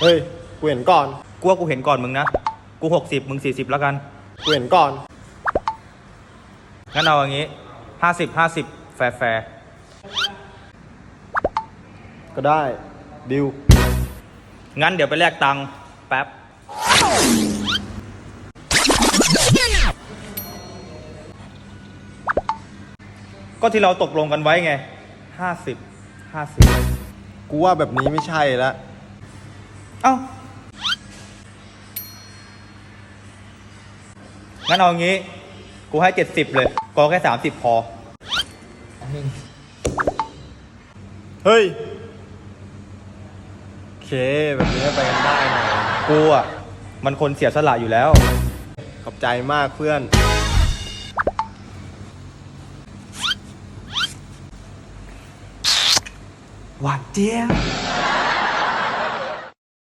เฮ้ย กูเห็นก่อน กูว่ากูเห็นก่อนมึงนะ กูหกสิบมึงสี่สิบแล้วกัน กูเห็นก่อน งั้นเอาอย่างงี้ห้าสิบห้าสิบแฟร์แฟร์ก็ได้ ดิว งั้นเดี๋ยวไปแลกตังค์แป๊บ ก็ที่เราตกลงกันไว้ไงห้าสิบห้าสิบกูว่าแบบนี้ไม่ใช่ละ เอ้างั้นเอางี้ กูให้เจ็ดสิบเลยกอแค่สามสิบพอ เฮ้ย โอเค แบบนี้ไปกันได้หน่อยกูอะ มันคนเสียสละอยู่แล้ว ขอบใจมากเพื่อน หวานเจี๊ยบ